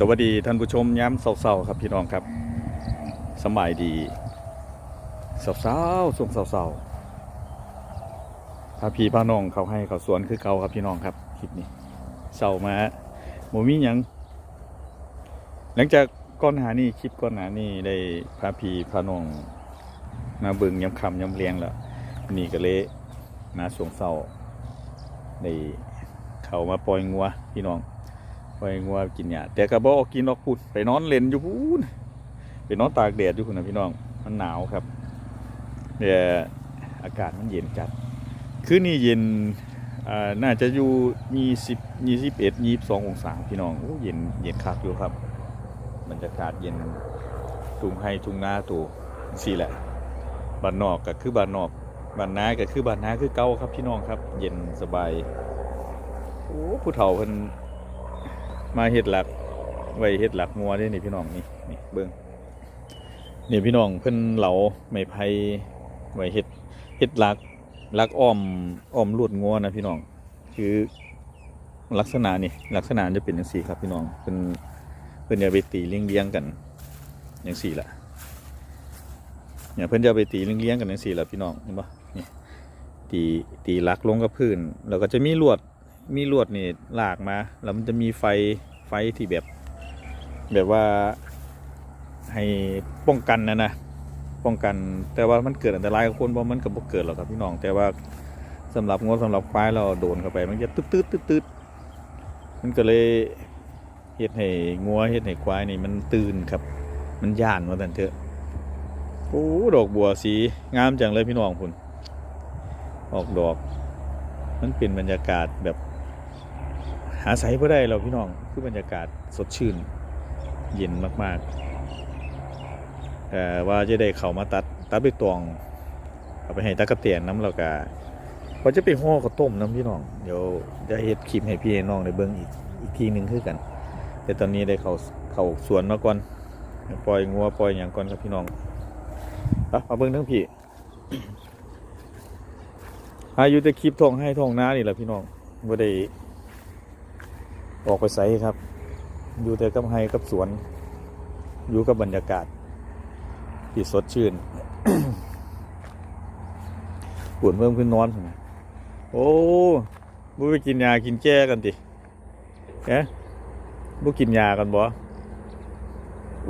สวัสดีท่านผู้ชมย้ำเศร้าๆครับพี่น้องครับสบายดีเศร้าๆส่งเศร้าๆพาพี่พาน้องเขาให้เขาสวนคือเก่าครับพี่น้องครับคลิปนี้เศร้ามาโมมีหยัง หลังจากก้อนหานี่คลิปก้อนหานี่ได้พาพี่พาน้องมาบิ่งย้ำคำย้ำเลี้ยงแล้วนี่ก็เลยมาสงเศร้าได้เขามาปล่อยงัวพี่น้อง ไปงัวกินหญ้าแต่ก็บ่อกกินออกพูดไปนอนเล่นอยู่พูนไปนอนตากแดดอยู่คุณนะพี่น้องมันหนาวครับเนี่ยอากาศมันเย็นจัด คืนนี้เย็นน่าจะอยู่ยี่สิบยี่สิบเอ็ดยี่สิบสององศาพี่น้องเย็นเย็นคักอยู่ครับบรรยากาศเย็นทุ่งไฮทุ่งนาตูสี่แหละบ้านนอกก็คือบ้านนอกบ้านนาก็คือบ้านนาคือเก่าครับพี่น้องครับ เย็นสบายโอ้ผู้เฒ่าเพิ่น มาเห็ดหลัก ไว้เห็ดหลักงัวด้นี่พี่น้องนี่นี่เบิ้งนี่พี่น้องเพิ่นเหลาไม้ไผ่ไว้เห็ดเห็ดหลักหลักอ้อมอ้อมลวดงัวนะพี่น้อง คือลักษณะนี่ลักษณะจะเป็นอย่างสี่ครับพี่น้องเพิ่นเพิ่นจะไปตีเลี้ยงเลี้ยงกันอย่างสี่ละเนี่ยเพิ่นจะไปตีเลี้ยงเลี้ยงกันอย่างสี่ละพี่น้องเห็นปะนี่ตีตีหลักลงกับพื้นแล้วก็จะมีลวด มีลวดนี่หลากมา แล้วมันจะมีไฟไฟที่แบบ แบบว่าให้ป้องกันนะนะป้องกัน แต่ว่ามันเกิดอันตรายกับคนเพราะมันก็บ่เกิดหรอกครับพี่น้อง แต่ว่าสำหรับงดสำหรับควายเราโดนเข้าไป มันจะตืดตืดตืดตืดมันก็เลยเฮ็ดให้งัวเฮ็ดให้ควายนี่มันตื่นครับ มันย่านว่าแต่เถอะโอ้ดอกบัวสีงามจังเลยพี่น้องคุณออกดอก มันเป็นบรรยากาศแบบาใส่เพื่อได้เราพี่น้องคือบรรยากาศสดชื่น เย็นมากๆแต่ว่าจะได้เขามาตัดตัดไปตวงเอาไปให้ตะกะเตียนน้ำเรากาเขาจะไปห่อข้าต้มน้ำพี่น้องเดี๋ยวจะเฮ็ดคลิปให้พี่ให้น้องได้เบิ่งอีกอีกทีหนึ่งคือกัน แต่ตอนนี้ได้เขาเขาสวนมาก่อนปล่อยงัวปล่อยอย่างก่อนครับพี่น้องไปมาเบิ่งทั้งพี่อายุจะคลิปทองให้ทองน้านี่แหละพี่น้องไม่ได้ ออกไปใสครับ อยู่แต่กับไฮกับสวน อยู่กับบรรยากาศ ที่สดชื่นปวดเพิ่มขึ้นนอนโอ้บุไปกินยากินแก้กันติเอ๊ะบุกินยากันบ่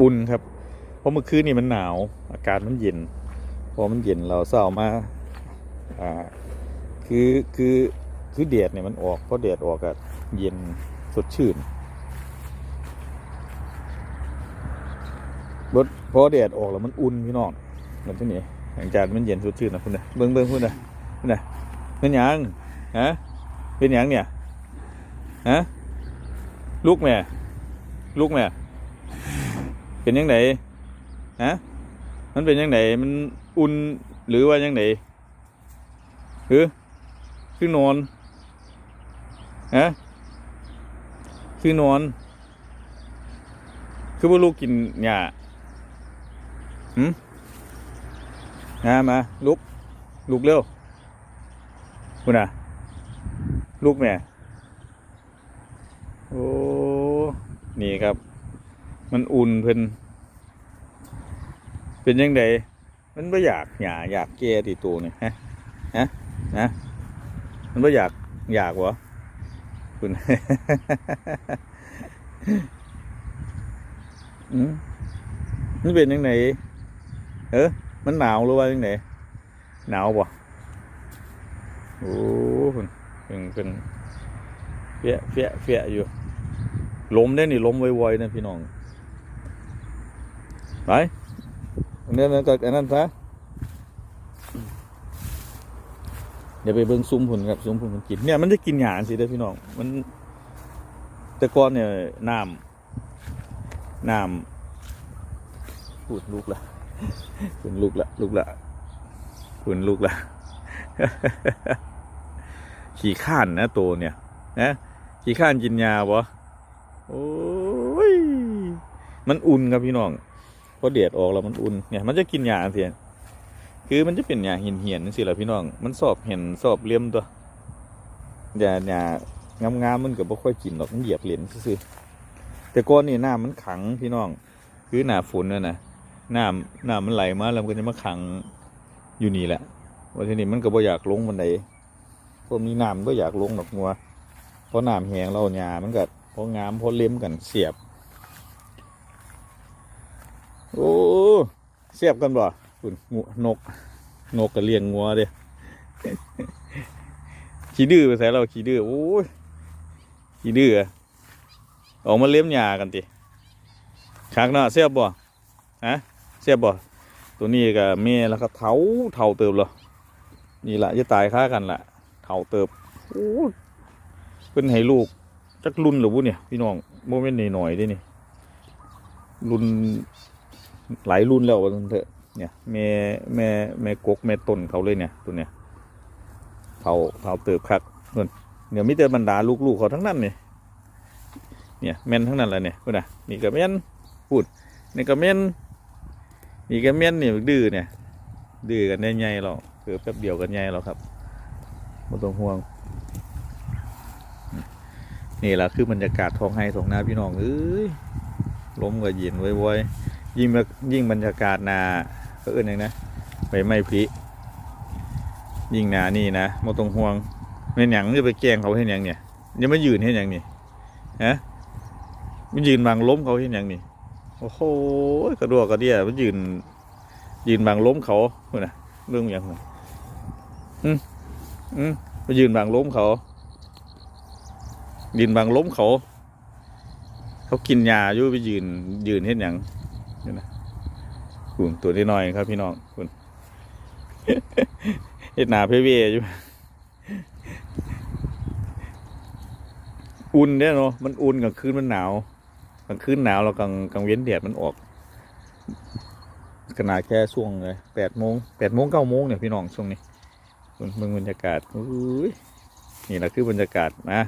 อุ่นครับ เพราะเมื่อคืนนี่มันหนาว อากาศมันเย็น พอมันเย็นเราเศร้ามา อ่า คือ คือ คือแดดเนี่ยมันออก เพราะแดดออกอะเย็น สดชื่นรถพอแดดออกแล้วมันอุ่นพี่น้องแล้วที่นี่หลังจากมันเย็นสดชื่นนะคุณนะเบิ้งเบิ้งคุณนะคุณนะเป็นหยังฮะเป็นหยังเนี่ยฮะลูกแม่ ลูกแม่ เป็นยังไงฮะมันเป็นยังไงมันอุ่นหรือว่ายังไงคือคือนอนฮะ คือนอน คือว่าลูกกินหญ้าหืมมามาลุก ลุกเร็วคุณน่ะลูกแม่ โอ้ นี่ครับ มันอุ่นเพิ่น เป็นยังไงมันไม่อยากหญ้าอยากแก่ที่ตัวนี่ฮะ ฮะฮะมันก็อยาก อยากวะ คุณมันเป็นยังไงเออมันหนาวหรือว่ายังไงหนาวปะโอ้คุณเป็นเป็นเฟี้ยเฟี้ยเฟี้ยอยู่ลมได้นี่ลมไวๆนะพี่น้องไปอันนี้มันก็อันนั้นซะ เดี๋ยวไปเบิ่งซุ้มผุนครับซุ้มผุนมันกินเนี่ยมันจะกินหยาสิเด้อพี่น้องมันแต่ก่อนเนี่ยน้ำน้ำพูดลูกละพูดลูกละลูกละพูดลูกละขี่ข้านนะตัวเนี่ยนะขี่ข้านกินยาบ่โอ้ยมันอุ่นครับพี่น้องพอเดียดออกแล้วมันอุ่นเนี่ยมันจะกินยาเสีย คือมันจะเป็นหญ้าเหียนเหียนสิล่ะพี่น้อง มันสอบเห็นสอบเลี่ยมตัวหญ้าหญ้างามๆมันก็บ่ค่อยกินหรอกมันเหยียบเหรียญซื่อแต่ก่อนนี่น้ำมันขังพี่น้อง คือหน้าฝนน่ะนะน้ำน้ำมันไหลมาแล้วมันก็จะมาขังอยู่นี่แหละว่าทีนี้มันก็บ่อยากลงบันไดพวกมีน้ำก็อยากลงดอกงัวเพราะน้ำแห้งเราหญ้ามันก็พองามพอเล็มกันเสียบ โอ้เสียบกันบ่ คุณงูนก นกก็เลี้ยงงัวเด้ขี้ดื้อไปใส่เราขี้ดื้อโอ้ยขี้ดื้ออออกมาเลี้ยมหญ้ากันติคักเนาะเสียบบ่ฮะเสียบบ่ตัวนี้ก็แม่แล้วก็เถาเถาเติบเลยนี่แหละจะตายค่ากันละเถาเติบโอ้ยเป็นให้ลูกจักรุ่นหรือวุเนี่ยพี่น้องโมเมนต์หน่อยๆด้นี่รุ่นหลายรุ่นแล้วว่าเถอะ เนี่ยแม่แม่แม่กกแม่ต้นเขาเลยเนี่ยตัวเนี้ยเถาเถาเติบคักเพิ่นเดี๋ยมิแต่บรรดาลูกๆเขาทั้งนั้นเนี่ยเนี่ยแม่นทั้งนั้นแหละเนี่ยพูดนะนี่ก็แม่นพูดนี่ก็แม่นนี่ก็แม่นเนี่ยดื้อเนี่ยดื้อกันได้ไงเราคือแป๊บเดียวกันไงเราครับไม่ต้องห่วง นี่แหละคือบรรยากาศท้องไห้ท้องนาพี่น้องเอ้ยล้มก็เย็นไว้ๆยิ่งยิ่งบรรยากาศนา ก็เอื่นอย่างนะใบไม้ผลิยิ่งหนานี่นะม่ต้องห่วงไม่หยังจะไปแกล้งเขาให้หยังเนี่ยยังไม่ยืนให้หยังนี่ฮะมันยืนบังล้มเขาให้หยังนี่โอ้โหกระดวกกระเดียมันยืน ยืนบังล้มเขาเพื่อนะเรื่องอย่างนั้นอืมอืมไปยืนบังล้มเขายืนบังล้มเขา เขากินยาอยู่ไปยืนยืนเห็นอย่างนี่นะ คุณตัวน้อยครับพี่น้องคุณเห็ดหนาเพเวอยู่อุ่นเนี่ยเนาะมันอุ่นกลางคืนมันหนาวกลางคืนหนาวแล้วกลางกลางเว้นแดดมันออกขนาดแค่ช่วงเลยแปดโมงแปดโมงเก้าโมงเนี่ยพี่น้องช่วงนี้เมืองบรรยากาศอุ้ยนี่แหละคือบรรยากาศนะ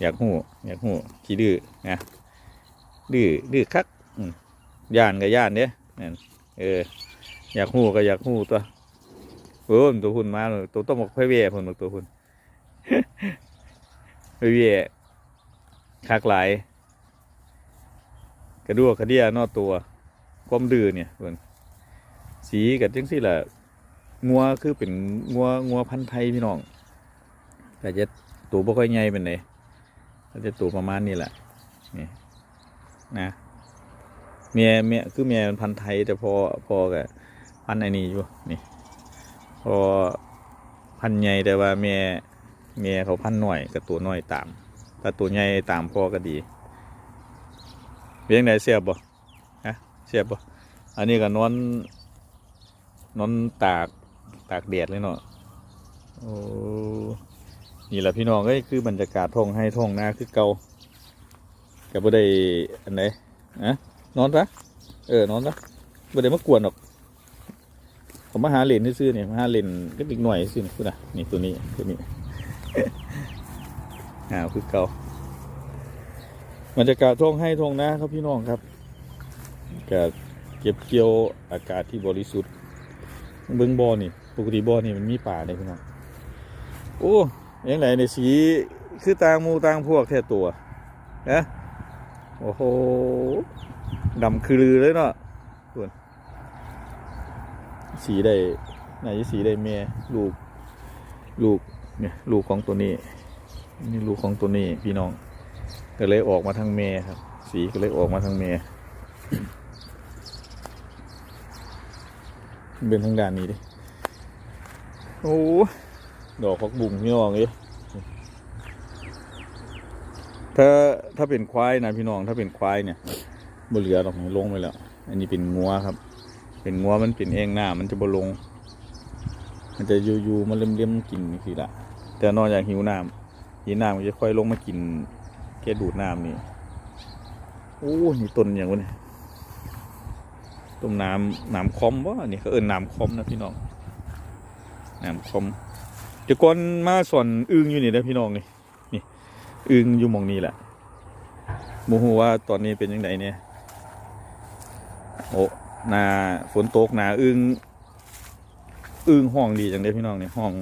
อยากหูอยากหูขี้ดื้อนะดื้อดื้อคักย่านกับย่านเนี้ย นั่นเออ อยากหู้ก็อยากหู้ตัวโอ้ตัวหุ่นมาตัวต้องบอกพ่เว่ผมบอกตัวหุ่นพ่เว่คักหลาย กระดัวกระเดียนอตัวความดื้อเนี่ยเพิ่นสีกับจังสี่แหละงัวคือเป็นงัวงัวพันธุ์ไทยพี่น้องแต่จะตัวบ่ค่อยใหญ่เป็นไดก็จะตัวประมาณนี้แหละนี่นะ เมียเมียคือเมียมันพันไทย แต่พอพอกับพันไอ้นี่อยู่นี่พอพันใหญ่แต่ว่าเมียเมียเขาพันธุ์น้อยกับตัวน้อยตามถ้าตัวใหญ่ตามพอก็ดีเลี้ยงไหนเสียบบ่ฮะเสียบปะอันนี้ก็นอนนอนตากตากแดดเลยเนาะโอ้นี่แหละพี่น้องเอ้ยคือบรรยากาศท้องให้ท้องนาคือเก่ากับบ่ได้อันไหนอะ นอนซะเออนอนซะบ่ได้มากวนหรอก ผมมาหาเหรียญซื่อเนี่ยมาหาเหรียญก็อีกหน่อยซื่อนี่คุณอะนี่ตัวนี้ตัวนี้หาวคือเก่าบรรยากาศท้องให้ท้องนาครับพี่น้องครับก็เก็บเกี่ยวอากาศที่บริสุทธิ์เบิ้งบอนี่ปกติบอนี่มันมีป่าเลยพี่น้องโอ้ยังไงในสีคือตางมูตางพวกแค่ตัวนะโอ้โห ดำคือลือเลยเนาะส่วนสีได้ไหนสีได้เมียลูก ลูกเนี่ยลูกของตัวนี้ นี่ลูกของตัวนี้พี่น้องก็เลยออกมาทางเมยครับ สีก็เลยออกมาทางเมยเดินทางด้านนี้ดิโอ้ดอกพักบุ้งพี่น้องเอ้ยถ้าถ้าเป็นควายนะพี่น้องถ้าเป็นควายเนี่ย บ่เหลือหรอกลงไปแล้ว อันนี้เป็นงัวครับ เป็นงัวมันเป็นเองหน้า มันจะบ่ลง มันจะอยู่ๆมันเลี่ยมๆกินนี่สิละแต่นอกจากหิวน้ำหิวน้ำมันจะค่อยลงมากินแค่ดูดน้ำนี่โอ้นี่ต้นอย่างวะเนี่ยต้มน้ำน้ำคอมวะนี่เขาเอิ้นน้ำคอมนะพี่น้องน้ำคอมเดี๋ยวก่อนมาสอนอึงอยู่นี่นะพี่น้องนี่นี่อึงอยู่มองนี้แหละโมโหว่าตอนนี้เป็นยังไงเนี่ย โอ้นาฝนตกนาอึงอึงห้องดีจังเลยพี่น้องเนี่ยห้อง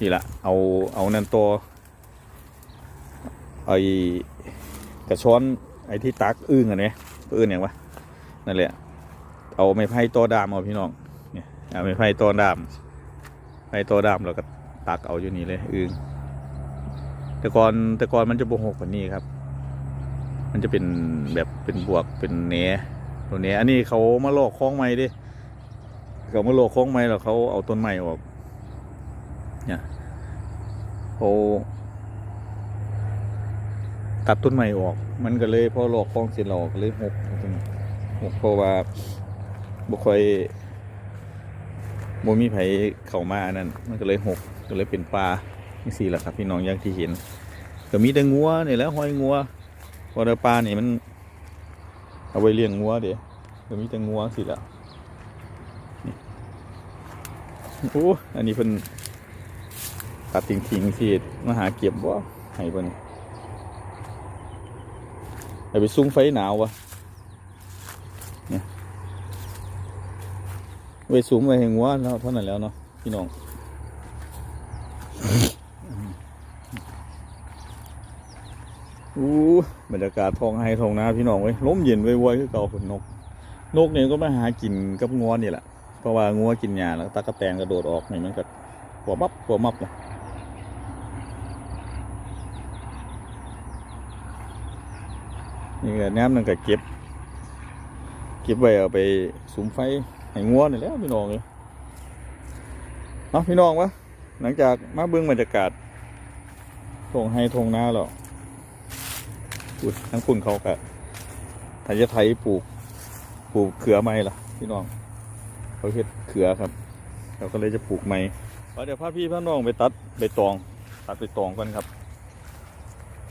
นี่ละเอาเอานันตัวไอ้กระช้อนไอ้ที่ตักอึ้งอันนี้อึ้งอย่างวะนั่นแหละ เอาไม้ไผ่ตัวดามเอาพี่น้องเนี่ยเอาไม้ไผ่ตัวดามไผ่ตัวดามแล้วก็ตักเอาอยู่นี่เลยอึ้งแต่ก่อนแต่ก่อนมันจะบวหกกว่านี้ครับ มันจะเป็นแบบเป็นบวกเป็นเน ตัวเนอันนี้เขามาลอกคล้องไม้ดิเขามาลอกคล้องไม้แล้วเขาเอาต้นไม้ออกเนี่ยเขาตัดต้นไม้ออก มันก็เลยพอลอกคล้องเสร็จเราก็เลยหกตรงนี้หกเพราะว่าบุค่อยบ่มีไผเข้ามาอันนั้นมันก็เลยหกก็เลยเป็นปลานี่สี่แหละครับพี่น้องอย่างที่เห็นก็มีแต่งัวนี่แหล้วห้อยงัวพอได้ปลานี่มัน เอาไว้เลี้ยงงัวเดี๋ยวมีแต่งัวสิละโอ้อันนี้เพิ่นตัดทิ้งๆสิมาหาเก็บบ่ให้เพิ่นเอาไปซุ้งไฟหนาววะเนี่ยไว้ซุ้มไว้ให้งัวแล้วเท่านั้นแล้วเนาะพี่น้อง อู้บรรยากาศทองไฮทองนาพี่น้องเว้ยล้มเย็นไว้ๆคือเก่าฝนนก นกเนี่ยก็มาหากินกับงัวนี่แหละเพราะว่างัวกินหญ้าแล้วตะกะแตนกระโดดออกนี่มันก็หัวมับหัวมับเลยนี่ก็น้ำนั่นก็เก็บ เก็บไว้เอาไปสุมไฟให้งัวนี่แล้วพี่น้องเลยเนาะพี่น้องวะหลังจากมาเบิ่งบรรยากาศทงไฮทงนาแล้วอุ้ย ทั้งคุณเขากะไทยไทยปลูก ปลูกเขือไม้ล่ะ พี่น้อง เขาเฮ็ดเขือครับเราก็เลยจะปลูกไม้เดี๋ยวพาพี่พาน้องไปตัดใบตอง ตัดใบตองกันครับ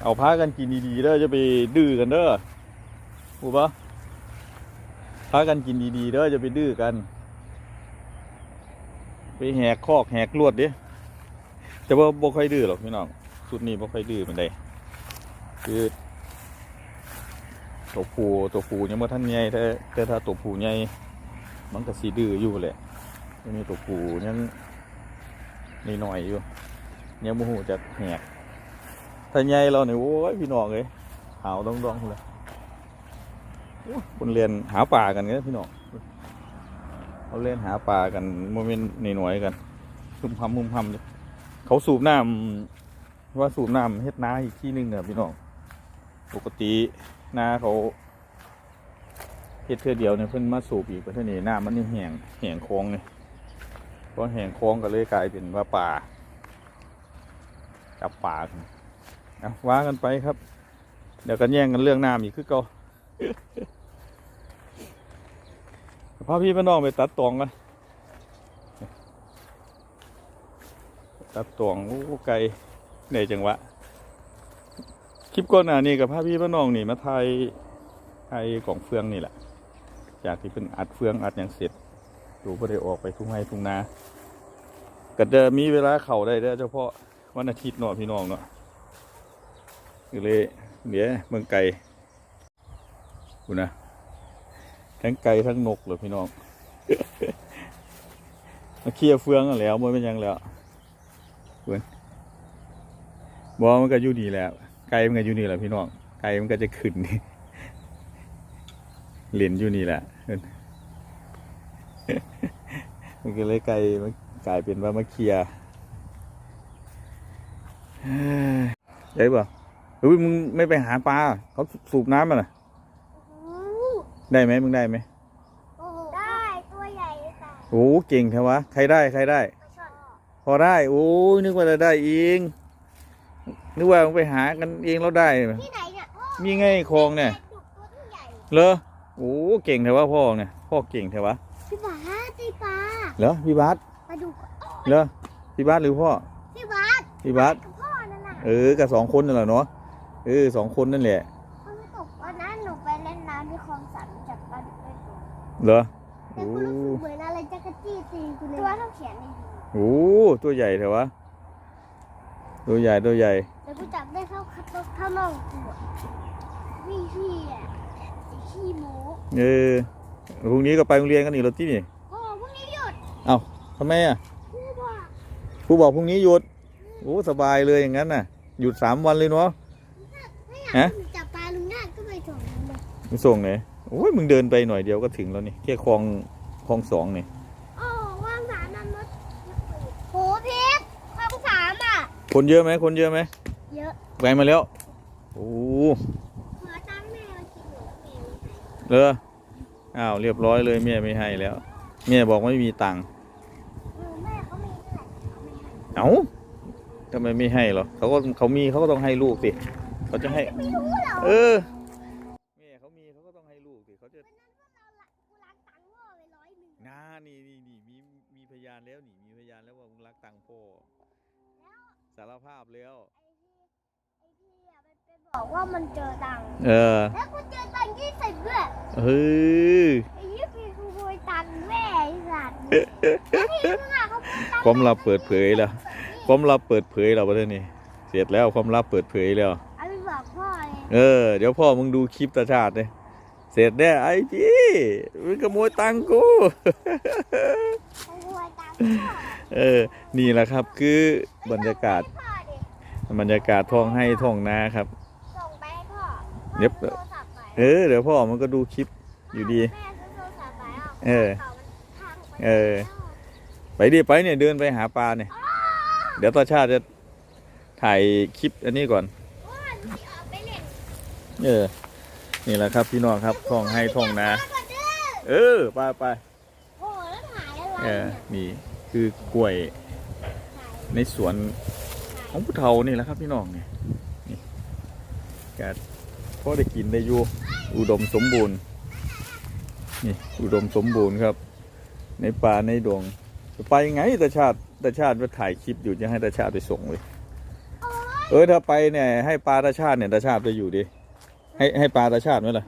เอาพากันกินดีๆเด้อจะไปดื้อกันเด้อถูกปะพากันกินดีๆเด้อจะไปดื้อกัน ไปแหกคอกแหกลวดดิแต่ว่าบ่ค่อยดื้อหรอกพี่น้องสุดนี้บ่ค่อยดื้อมันได้คือ ตัวผู้ตัวผู้ยังบ่ทันใหญ่แต่แต่ถ้าตัวผู้ใหญ่มันก็สีดื้ออยู่แหละยังมีตัวผู้ยังนิดหน่อยอยู่ยังบ่ฮู้จะแหกถ้าใหญ่เราเนี่ยโอ้ยพี่น้องเอ้ยหาวดองๆเลยโอ้ยคนเรียนหาป่ากันเงี้ยพี่น้องเขาเล่นหาป่ากันโมเมนต์นิดหน่อยกันพุ่มพำพุ่มพำอยู่เขาสูบน้ำว่าสูบน้ำเฮ็ดน้าอีกที่หนึ่งเนี่ยพี่น้องปกติ น้าเขาเฮ็ดเทื่อเดียวเนี่ยเพิ่นมาสูบอีกประเทศนี้น้ามันนี่แห้งแห้งคลองเนี่ยพอแห้งคลองก็เลยกลายเป็นว่าป่าจับป่ากันเอาว่ากันไปครับ เดี๋ยวกันแย่งกันเรื่องน้ำอีกคือเก่าพาพี่พี่น้องไปตัดตองกันตัดตองโอ้ไกลเหนื่อยจังหวะ ลิปก่อนหน้านี้กับพาพี่พี่น้องนี่มาไทยไทยของเฟืองนี่แหละ จากที่เป็นอัดเฟืองอัดอย่างเสร็จดูไ่ได้ออกไปทุ่งไร่ทุ่งนาก็จะมีเวลาเข่าได้เด้อเฉพาะวันอาทิตย์เนาะพี่น้องเนาะก็เลยเดี๋ยวเมืองไก่กูนะทั้งไก่ทั้งนกเลยพี่น้องมาเคลียร์เฟืองกันแล้วมันเป็นยังแล้วเพื่อนบอมันก็อยู่นี่แหละ ไก่มันก็อยู่นี่แหละพี่น้องไก่มันก็จะขึ้นนี่เหรียญอยู่นี่แหละมันก็เลยไก่มันกลายเป็นว่ามาเคลียร์เฮ้ยได้ป่ะเฮ้ยมึงไม่ไปหาปลาเขาสูบน้ำมาน่ะได้ไหมมึงได้ไหมได้ตัวใหญ่ค่ะโอ้เก่งแท้วะใครได้ใครได้ปลาช่อนพอได้ โอ้ยนึกว่าจะได้เอง นึกว่ามึงไปหากันเองแล้วได้ ที่ไหนเนี่ยพ่อมีไงคลองเนี่ยดุกตัวที่ใหญ่เหรอโอ้เก่งแท้วะพ่อเนี่ยพ่อเก่งแท้วะพี่บาสตีปลาเหรอพี่บาสปลาดุกเหรอพี่บาสหรือพ่อพี่บาสพี่บาสกับพ่อนั่นน่ะเออกับสองคนนั่นแหละเนาะเออสองคนนั่นแหละเขาไม่ตกวันนั้นหนูไปเล่นน้ำที่คลองสันจับปลาดุกได้ตัวเหรอแต่โอ้กูรู้สึกเหมือนอะไรจะกระจี้ตีกูเลยตัวเท่าแขนนี่โหตัวใหญ่แท้วะตัวใหญ่ตัวใหญ่ แต่กูจับได้เท่าเท่าน่องกูอะพี่พี่อะไอ้ขี้หมูเออพรุ่งนี้ก็ไปโรงเรียนกันอีกแล้วที่นี่พ่อพรุ่งนี้หยุดเอ้าทำไมอะกูบอกครูบอกพรุ่งนี้หยุดโอ้สบายเลยอย่างนั้นน่ะ หยุดสามวันเลยเนาะไม่อยากฮะให้หนูจับปลาลุงได้มึงส่งไหนโอ้ยมึงเดินไปหน่อยเดียวก็ถึงแล้วนี่แค่คลองคลองสองนี่โอ้ว่างสามนั่นรถโหพีทว่างสามอะคนเยอะไหมคนเยอะไหม เยอะแหวนมาแล้ว โอ้ขอตังค์แม่มากินหนูแม่ไม่ให้เลออ้าวเรียบร้อยเลยแม่ไม่ให้แล้วแม่บอกไม่มีตังค์หนูแม่เขามีเท่าไหร่เขาไม่ให้เอ้าทำไมไม่ให้เหรอเขาก็เขามีเขาก็ต้องให้ลูกสิเขาจะให้ ไม่รู้เหรอเออแม่เขามีเขาก็ต้องให้ลูกสิเขาจะวันนั้นว่าเราละกูรักตังค์พ่อไปร้อยหนึ่งน้านี่นี่นี่มีมีพยานแล้วนี่มีพยานแล้วว่ามึงรักตังค์พ่อสารภาพแล้ว ไอ้ที่ไอ้ที่อะมันไป บอกว่ามันเจอตังค์เออ แล้วกูเจอตังค์ยี่สิบด้วยเฮ้ยไอ้ยี่สิบกูโวยตังค์แม่ไอ้สัตว์แล้วพี่มึงอะเขาพูดตังค์ความลับเปิดเผยแล้ว ความลับเปิดเผยแล้วประเด็นนี้เสร็จแล้วความลับเปิดเผยแล้ว เอาไปบอกพ่อเลยเออ เดี๋ยวพ่อมึงดูคลิปตาชาติเลยเสร็จแน่ไอ้พี่มึงขโมยตังค์กูเขาโวยตังค์พ่อเออ นี่แหละครับคือบรรยากาศ พ่อดิ บรรยากาศท้องให้ท้องนาครับส่งไปให้พ่อ เดี๋ยวพ่อซื้อโทรศัพท์ไปเออเดี๋ยวพ่อมันก็ดูคลิปอยู่ดีแม่ซื้อโทรศัพท์ไปอะเออก่ามันพังไปเออ ไปดิไปเนี่ยเดินไปหาปลาเนี่ย เดี๋ยวตาชาติจะถ่ายคลิปอันนี้ก่อนอ้วนพี่ออกไปเล่นเออ นี่แหละครับพี่น้องครับท้องให้ท้องนาพ่อดื้อเออไปไปโอ้แล้วถ่ายอะไรเออเนี่ยนี่คือกล้วยถ่ายในสวนของผู้เฒ่านี่แหละครับพี่น้องเนี่ยนี่กาพ อได้กินได้อยู่อุดมสมบูรณ์นี่อุดมสมบูรณ์ครับ ในป่าในดวงไปไงตาชาติตาชาติมาถ่ายคลิปอยู่จะให้ตาชาติไปส่งเลย เออถ้าไปเนี่ยให้ปลาตาชาติเนี่ยตาชาติไปอยู่ดิให้ให้ปลาตาชาติไหมล่ะ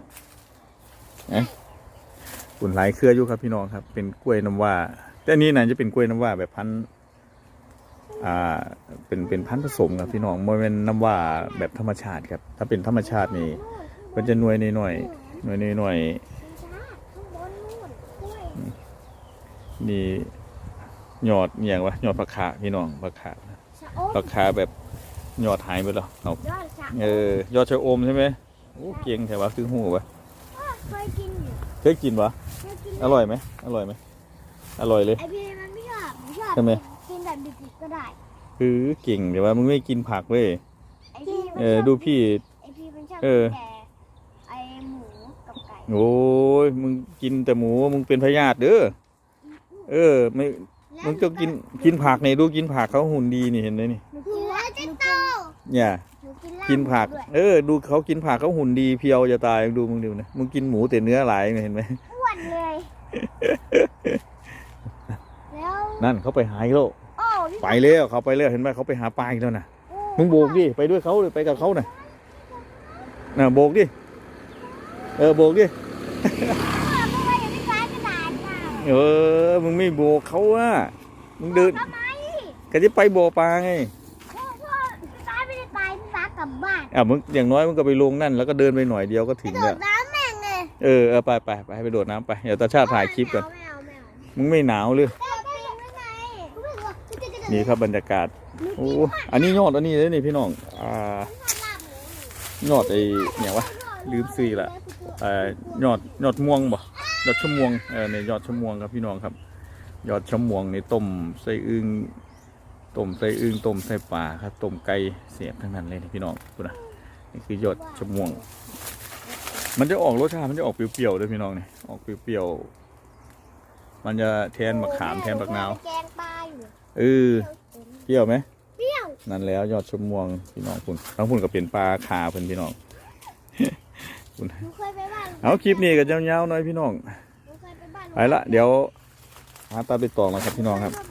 เอ๊ะุ่นหลายเครืออยู่ครับพี่น้องครับ เป็นกล้วยน้ำว้าแต่นี้น่าจะเป็นกล้วยน้ำว้าแบบพันธุ์ อ่าเป็นเป็นพันธุ์ผสมครับพี่น้องมันเป็นน้ำว้าแบบธรรมชาติครับ ถ้าเป็นธรรมชาตินี่มันจะหน่วยหน่อยๆหน่วยหน่อยจ้าข้างบนนู่นกล้วยๆนี่ยอดอหย่างวะยอดผักขาพี่น้องผักขาชะอมผักขาแบบยอดหายไปแล้วเอายอดชะอมเออยอดชะอมใช่ไหมโอ้เก่งแต่ว่าคือหูวะเคยกินอยู่เคยกินวะเคยกินอร่อยไหมอร่อยไหมอร่อยเลยไอพี่มันไม่ชอบไม่ชอบทำไม ได้คือเก่งแต่ว่ามึงไม่กินผักเว้ยไอพี่มันเอชออบดูพี่ ไอพี่มันชอบเออกินแต่ไอหมูกับไก่โอ้ยมึงกินแต่หมูมึงเป็นพยาธิเด้อเออไม่มึงต้องกินกินผักนี่ดูกินผักเขาหุ่นดีนี่เห็นไหมนี่หนูกินแล้วจะโตเนี่ย หนูกินเหล้ากินผัก ด้วยเออ ดูเขากินผักเขาหุ่นดีเพียวจะตายดูมึงดูนะมึงกินหมูแต่เนื้อหลายเห็นไหมอ้วนเลย แล้วนั่นเขาไปหาอีกแล้วโอ้พี่ ไปแล้วเขาไปแล้วเห็นไหมเขาไปหาปลาอีกแล้วนะโอ้มึงโบกดิไปด้วยเขาเลยไปกับเขาน่ะน่ะโบกดิเออโบกดิพ่อเมื่อวานยังไม่ร้านกระดาษมาเออมึงไม่โบกเขาอะมึงเดินทำไมก็จะไปโบกปลาไงพ่อพ่อพี่ฟ้าไม่ได้ไปพี่ฟ้ากลับบ้านอะมึงอย่างน้อยมึงก็ไปลงนั่นแล้วก็เดินไปหน่อยเดียวก็กถึระงโดแล้ดวน้ำแม่งเลยเออเออไปไปไปให้ไปโดดน้ำไปเดี๋ยวตาชาติถ่ายคลิปก่อนไม่เอาไม่เอามึงไม่หนาวเลย นี่ครับบรรยากาศโอ้อันนี้ยอดอันนี้เลยนี่พี่น้องอ่ายอดไอ้เนี่ยวะลืมซื้อละเอ่อยอดยอดม่วงบ่ยอดชมวงเออในยอดชมวงครับพี่น้องครับ ยอดชมวงในต้มใส่อึ่งต้มใส่อึ่งต้มใส่ปลาครับต้มไก่เสียบทั้งนั้นเลยนี่พี่น้องดูนะนี่คือยอดชมวง มันจะออกรสชาติมันจะออกเปรี้ยวๆด้วยพี่น้องเนี่ยออกเปรี้ยวๆมันจะแทนมะขามแทนบักนาวแกงปลาอยู่ เออเปรี้ยวไหมเปรี้ยวนั่นแล้วยอดชะม่วงพี่น้องคุณทั้งคุณก็เป็นปลาขาเพิ่นพี่น้องคุณหนูเคยไปบ้านเอาคลิปนี้ก็ยาวๆหน่อยพี่น้องหนูเคยไปบ้านไปละเดี๋ยวหาตาไปตองแล้วครับพี่น้องครับหนู